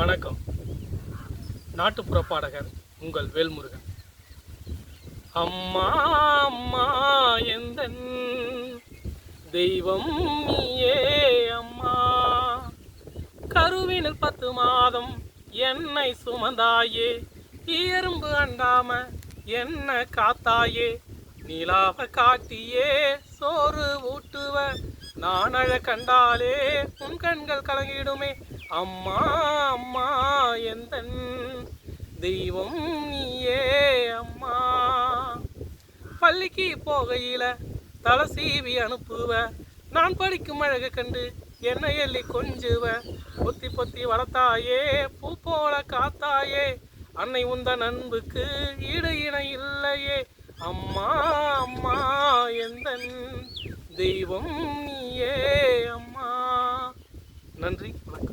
வணக்கம். நாட்டுப்புற பாடகர் உங்கள் வேல்முருகன். அம்மா அம்மா எந்த தெய்வம் நீயே அம்மா. கருவினில் பத்து மாதம் என்னை சுமந்தாயே எறும்பு அண்டாம என்ன காத்தாயே நிலாவ காட்டியே சோறு ஊட்டுவ நான் அழ கண்டாலே உன் கண்கள் கலங்கிடுமே அம்மா அம்மா எந்த தெய்வம் நீயே அம்மா. பள்ளிக்கு போகையில தலை சீவி அனுப்புவ. நான் படிக்கும் அழகை கண்டு என்னை எள்ளி கொஞ்சுவ. பொத்தி பொத்தி வளர்த்தாயே பூ போல காத்தாயே அன்னை உந்த நண்புக்கு ஈடு இணை இல்லையே. அம்மா அம்மா எந்த தெய்வம் நீயே அம்மா. நன்றி வணக்கம்.